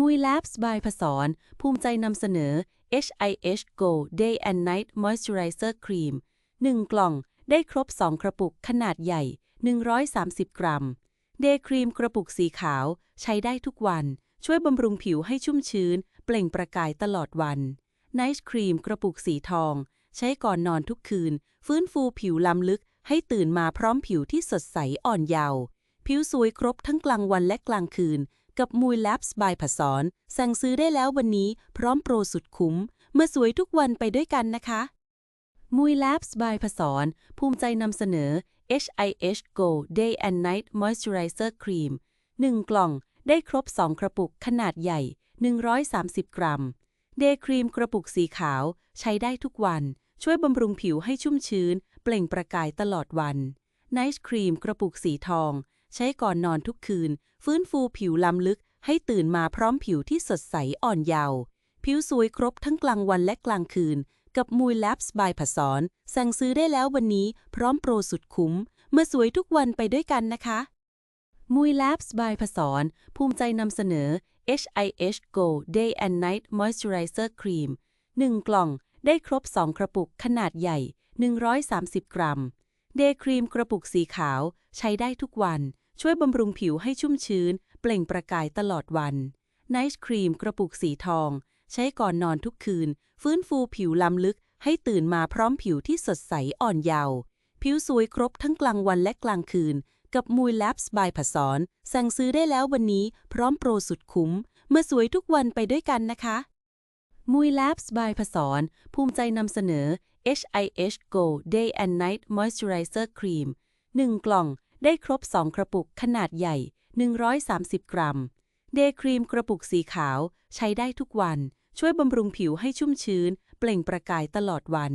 มุย Labs by ผสอนภูมิใจนำเสนอ HIH Go Day and Night Moisturizer Cream 1 กล่องได้ครบ 2 กระปุกขนาดใหญ่ 130 กรัม Day Cream กระปุกสีขาว ใช้ได้ทุกวัน ช่วยบำรุงผิวให้ชุ่มชื้น เปล่งประกายตลอดวัน Night Cream กระปุกสีทอง ใช้ก่อนนอนทุกคืน ฟื้นฟูผิวล้ำลึก ให้ตื่นมาพร้อมผิวที่สดใสอ่อนเยาว์ผิวสวยครบทั้งกลางวันและกลางคืน กับมูย Labs by ผสอนสั่งซื้อได้แล้ววันนี้พร้อมโปรสุดคุ้ม เมื่อสวยทุกวันไปด้วยกันนะคะมูย Labs by ผสอนภูมิใจนำเสนอ HIH Go Day and Night Moisturizer Cream 1 กล่องได้ครบ 2 กระปุกขนาดใหญ่ 130 กรัม Day Cream กระปุกสีขาว ใช้ได้ทุกวัน ช่วยบำรุงผิวให้ชุ่มชื้น เปล่งประกายตลอดวัน Night Cream กระปุกสีทอง ใช้ก่อนนอนทุกคืน ฟื้นฟูผิวล้ำลึกให้ตื่นมาพร้อมผิวที่สดใสอ่อนเยาว์ผิวสวยครบทั้งกลางวันและกลางคืน กับมูย Labs by ผสอนสั่งซื้อได้แล้ววันนี้พร้อมโปรสุดคุ้ม เมื่อสวยทุกวันไปด้วยกันนะคะมูย Labs by ผสอนภูมิใจนำเสนอ HIH Go Day and Night Moisturizer Cream 1 กล่องได้ครบ 2 กระปุกขนาดใหญ่ 130 กรัม Day Cream กระปุกสีขาวใช้ได้ทุกวัน ช่วยบำรุงผิวให้ชุ่มชื้น เปล่งประกายตลอดวัน Night Cream กระปุกสีทอง ใช้ก่อนนอนทุกคืน ฟื้นฟูผิวล้ำลึก ให้ตื่นมาพร้อมผิวที่สดใสอ่อนเยาว์ผิวสวยครบทั้งกลางวันและกลางคืน กับมูย Labs by ผสอนสั่งซื้อได้แล้ววันนี้พร้อมโปรสุดคุ้มเมื่อสวยทุกวันไปด้วยกันนะคะมูย Labs by ผสอนภูมิใจนำเสนอ HIH Go Day and Night Moisturizer Cream 1 กล่อง ได้ครบ 2 กระปุกขนาดใหญ่ 130 กรัม Day Cream กระปุกสีขาวใช้ได้ทุกวัน ช่วยบำรุงผิวให้ชุ่มชื้น เปล่งประกายตลอดวัน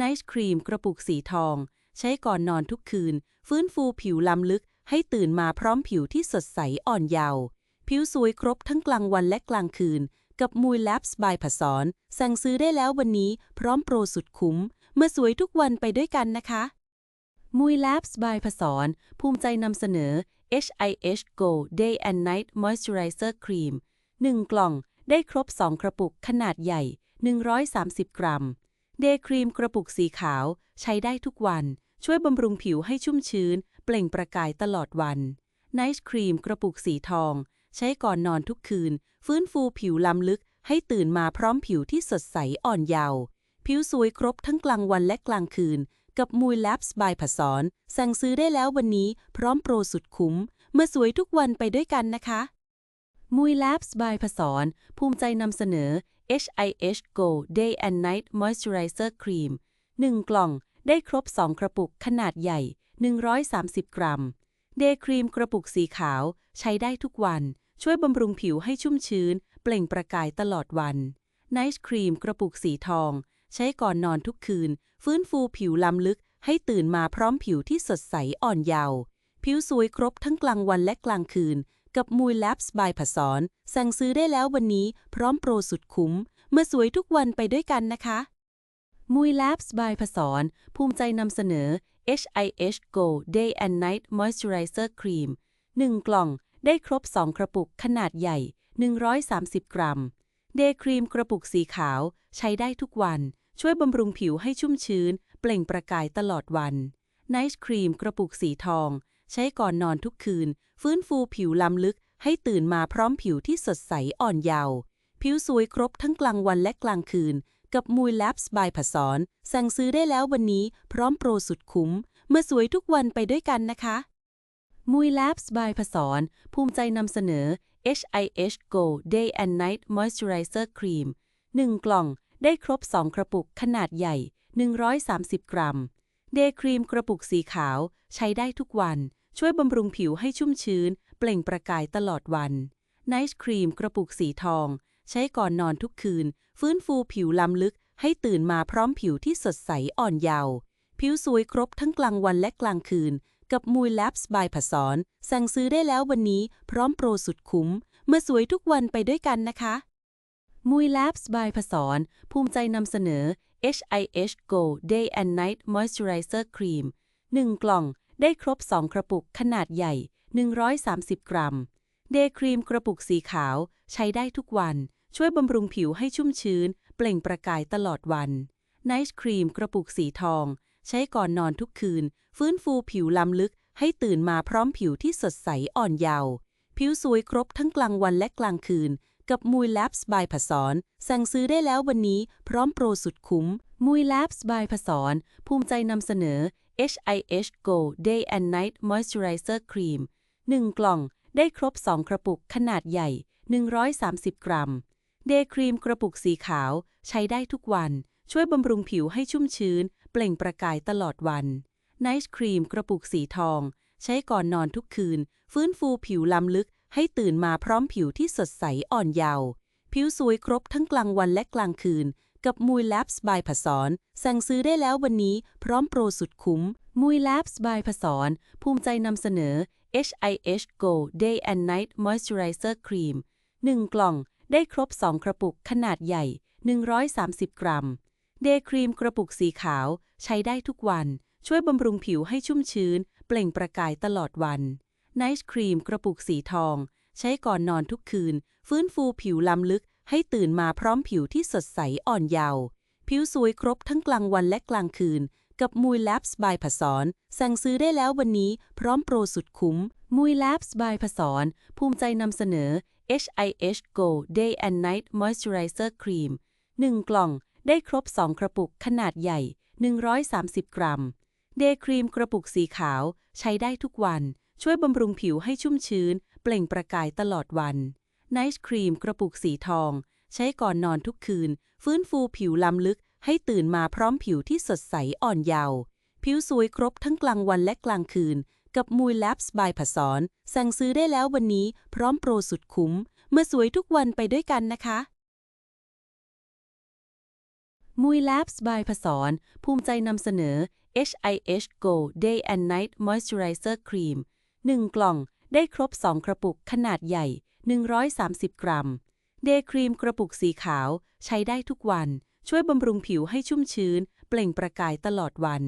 Night Cream กระปุกสีทอง ใช้ก่อนนอนทุกคืน ฟื้นฟูผิวล้ำลึก ให้ตื่นมาพร้อมผิวที่สดใสอ่อนเยาว์ผิวสวยครบทั้งกลางวันและกลางคืน กับมูย Labs by ผสอนสั่งซื้อได้แล้ววันนี้พร้อมโปรสุดคุ้ม เมื่อสวยทุกวันไปด้วยกันนะคะ มูย Labs by ผสอนภูมิใจนำเสนอ HIH Go Day and Night Moisturizer Cream 1 กล่องได้ครบ 2 กระปุกขนาดใหญ่ 130 กรัม Day Cream กระปุกสีขาว ใช้ได้ทุกวัน ช่วยบำรุงผิวให้ชุ่มชื้น เปล่งประกายตลอดวัน Night Cream กระปุกสีทอง ใช้ก่อนนอนทุกคืน ฟื้นฟูผิวล้ำลึก ให้ตื่นมาพร้อมผิวที่สดใสอ่อนเยาว์ผิวสวยครบทั้งกลางวันและกลางคืน กับมูย Labs by ผสอนสั่งซื้อได้แล้ววันนี้พร้อมโปรสุดคุ้ม เมื่อสวยทุกวันไปด้วยกันนะคะมูย Labs by ผสอนภูมิใจนำเสนอ HIH Go Day and Night Moisturizer Cream 1 กล่องได้ครบ 2 กระปุกขนาดใหญ่ 130 กรัม Day Cream กระปุกสีขาว ใช้ได้ทุกวัน ช่วยบำรุงผิวให้ชุ่มชื้น เปล่งประกายตลอดวัน Night Cream กระปุกสีทอง ใช้ก่อนนอนทุกคืน ฟื้นฟูผิวล้ำลึกให้ตื่นมาพร้อมผิวที่สดใสอ่อนเยาว์ผิวสวยครบทั้งกลางวันและกลางคืน กับมูย Labs by ผสอนสั่งซื้อได้แล้ววันนี้พร้อมโปรสุดคุ้ม เมื่อสวยทุกวันไปด้วยกันนะคะมูย Labs by ผสอนภูมิใจนำเสนอ HIH Go Day and Night Moisturizer Cream 1 กล่องได้ครบ 2 กระปุกขนาดใหญ่ 130 กรัม Day Cream กระปุกสีขาว ใช้ได้ทุกวัน ช่วยบำรุงผิวให้ชุ่มชื้น เปล่งประกายตลอดวัน Night Cream กระปุกสีทอง ใช้ก่อนนอนทุกคืน ฟื้นฟูผิวล้ำลึก ให้ตื่นมาพร้อมผิวที่สดใสอ่อนเยาว์ผิวสวยครบทั้งกลางวันและกลางคืน กับมูย Labs by ผสอนสั่งซื้อได้แล้ววันนี้ พร้อมโปรสุดคุ้ม เมื่อสวยทุกวันไปด้วยกันนะคะมูย Labs by ผสอนภูมิใจนำเสนอ HIH Go Day and Night Moisturizer Cream 1 กล่อง ได้ครบ 2 กระปุกขนาดใหญ่ 130 กรัม Day Cream กระปุกสีขาวใช้ได้ทุกวัน ช่วยบำรุงผิวให้ชุ่มชื้น เปล่งประกายตลอดวัน Night Cream กระปุกสีทอง ใช้ก่อนนอนทุกคืน ฟื้นฟูผิวล้ำลึก ให้ตื่นมาพร้อมผิวที่สดใสอ่อนเยาว์ ผิวสวยครบทั้งกลางวันและกลางคืน กับมูย Labs by ผสอนสั่งซื้อได้แล้ววันนี้พร้อมโปรสุดคุ้ม เมื่อสวยทุกวันไปด้วยกันนะคะ มูย Labs by ผสอนภูมิใจนำเสนอ HIH Go Day and Night Moisturizer Cream 1 กล่องได้ครบ 2 กระปุกขนาดใหญ่ 130 กรัม Day Cream กระปุกสีขาว ใช้ได้ทุกวัน ช่วยบำรุงผิวให้ชุ่มชื้น เปล่งประกายตลอดวัน Nice Cream กระปุกสีทอง ใช้ก่อนนอนทุกคืน ฟื้นฟูผิวล้ำลึก ให้ตื่นมาพร้อมผิวที่สดใสอ่อนเยาว์ผิวสวยครบทั้งกลางวันและกลางคืน กับมุย Labs by ผสอนสั่งซื้อได้แล้ววันนี้พร้อมโปรสุดคุ้มมุย Labs by ผสอนภูมิใจนำเสนอ HIH Go Day and Night Moisturizer Cream 1 กล่องได้ครบ 2 กระปุกขนาดใหญ่ 130 กรัม เดย์ครีมกระปุกสีขาว ใช้ได้ทุกวัน ช่วยบำรุงผิวให้ชุ่มชื้น เปล่งประกายตลอดวัน Nice Cream กระปุกสีทอง ใช้ก่อนนอนทุกคืน ฟื้นฟูผิวล้ำลึก ให้ตื่นมาพร้อมผิวที่สดใสอ่อนเยาว์ผิวสวยครบทั้งกลางวันและกลางคืน กับมุย Labs by ผสอนสั่งซื้อได้แล้ววันนี้พร้อมโปรสุดคุ้มมุย Labs by ผสอนภูมิใจนำเสนอ HIH Go Day and Night Moisturizer Cream 1 กล่องได้ครบ 2 กระปุกขนาดใหญ่ 130 กรัม เดย์ครีมกระปุกสีขาว ใช้ได้ทุกวัน ช่วยบำรุงผิวให้ชุ่มชื้น เปล่งประกายตลอดวัน Nice Cream กระปุกสีทอง ใช้ก่อนนอนทุกคืน ฟื้นฟูผิวล้ำลึก ให้ตื่นมาพร้อมผิวที่สดใสอ่อนเยาว์ผิวสวยครบทั้งกลางวันและกลางคืน กับมุย Labs by ผสอนสั่งซื้อได้แล้ววันนี้พร้อมโปรสุดคุ้มมุย Labs by ผสอนภูมิใจนำเสนอ HIH Go Day and Night Moisturizer Cream 1 กล่องได้ครบ 2 กระปุกขนาดใหญ่ 130 กรัม เดย์ครีมกระปุกสีขาว ใช้ได้ทุกวัน ช่วยบำรุงผิวให้ชุ่มชื้น เปล่งประกายตลอดวัน Nice Cream กระปุกสีทอง ใช้ก่อนนอนทุกคืน ฟื้นฟูผิวล้ำลึก ให้ตื่นมาพร้อมผิวที่สดใสอ่อนเยาว์ผิวสวยครบทั้งกลางวันและกลางคืน กับมุย Labs by ผสอนสั่งซื้อได้แล้ววันนี้พร้อมโปรสุดคุ้ม เมื่อสวยทุกวันไปด้วยกันนะคะมุย Labs by ผสอนภูมิใจนำเสนอ HIH Go Day and Night Moisturizer Cream 1 กล่องได้ครบ 2 กระปุกขนาดใหญ่ 130 กรัม เดย์ครีมกระปุกสีขาวใช้ได้ทุกวัน ช่วยบำรุงผิวให้ชุ่มชื้น เปล่งประกายตลอดวัน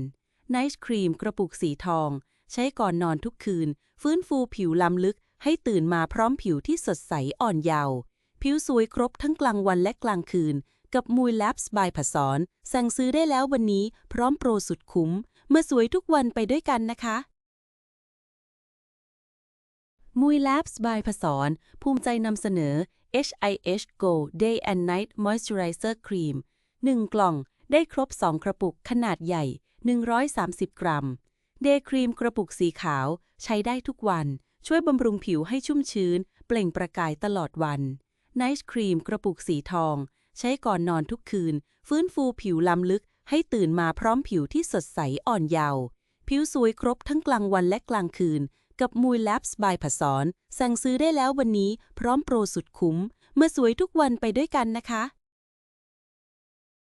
Nice Cream กระปุกสีทอง ใช้ก่อนนอนทุกคืน ฟื้นฟูผิวล้ำลึก ให้ตื่นมาพร้อมผิวที่สดใสอ่อนเยาว์ผิวสวยครบทั้งกลางวันและกลางคืน กับมุย Labs by ผสอนสั่งซื้อได้แล้ววันนี้พร้อมโปรสุดคุ้ม เมื่อสวยทุกวันไปด้วยกันนะคะ มุย Labs by ผสอนภูมิใจนำเสนอ HIH Go Day and Night Moisturizer Cream 1 กล่องได้ครบ 2 กระปุกขนาดใหญ่ 130 กรัม เดย์ครีมกระปุกสีขาว ใช้ได้ทุกวัน ช่วยบำรุงผิวให้ชุ่มชื้น เปล่งประกายตลอดวัน Nice Cream กระปุกสีทอง ใช้ก่อนนอนทุกคืน ฟื้นฟูผิวล้ำลึก ให้ตื่นมาพร้อมผิวที่สดใสอ่อนเยาว์ผิวสวยครบทั้งกลางวันและกลางคืน กับมุย Labs by ผสอนสั่งซื้อได้แล้ววันนี้พร้อมโปรสุดคุ้ม เมื่อสวยทุกวันไปด้วยกันนะคะ